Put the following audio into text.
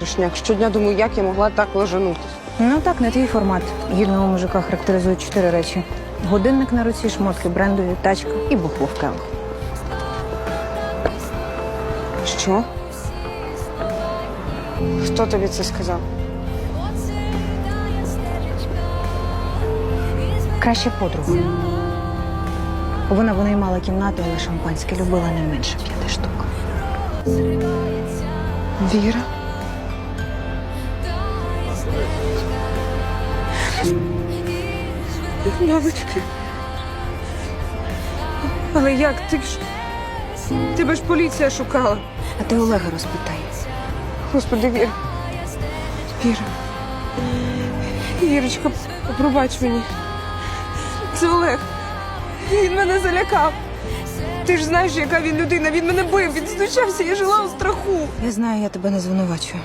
Трешняк. Щодня думаю, як я могла так лежанутись. Ну так, не твій формат. Гідного мужика характеризують чотири речі: годинник на руці, шмотки брендові, тачка і бухло в келих. Що? Хто тобі це сказав? Краще подруга. Вона винаймала кімнату, але шампанське любила не менше п'яти штук. Віра? Мамочки. Але як? Ти ж. Тебе ж поліція шукала. А ти Олега розпитай. Господи, Віра. Віра. Вірочка, пробач мені. Це Олег. Він мене залякав. Ти ж знаєш, яка він людина. Він мене бив, він знущався, я жила у страху. Я знаю, я тебе не звинувачую.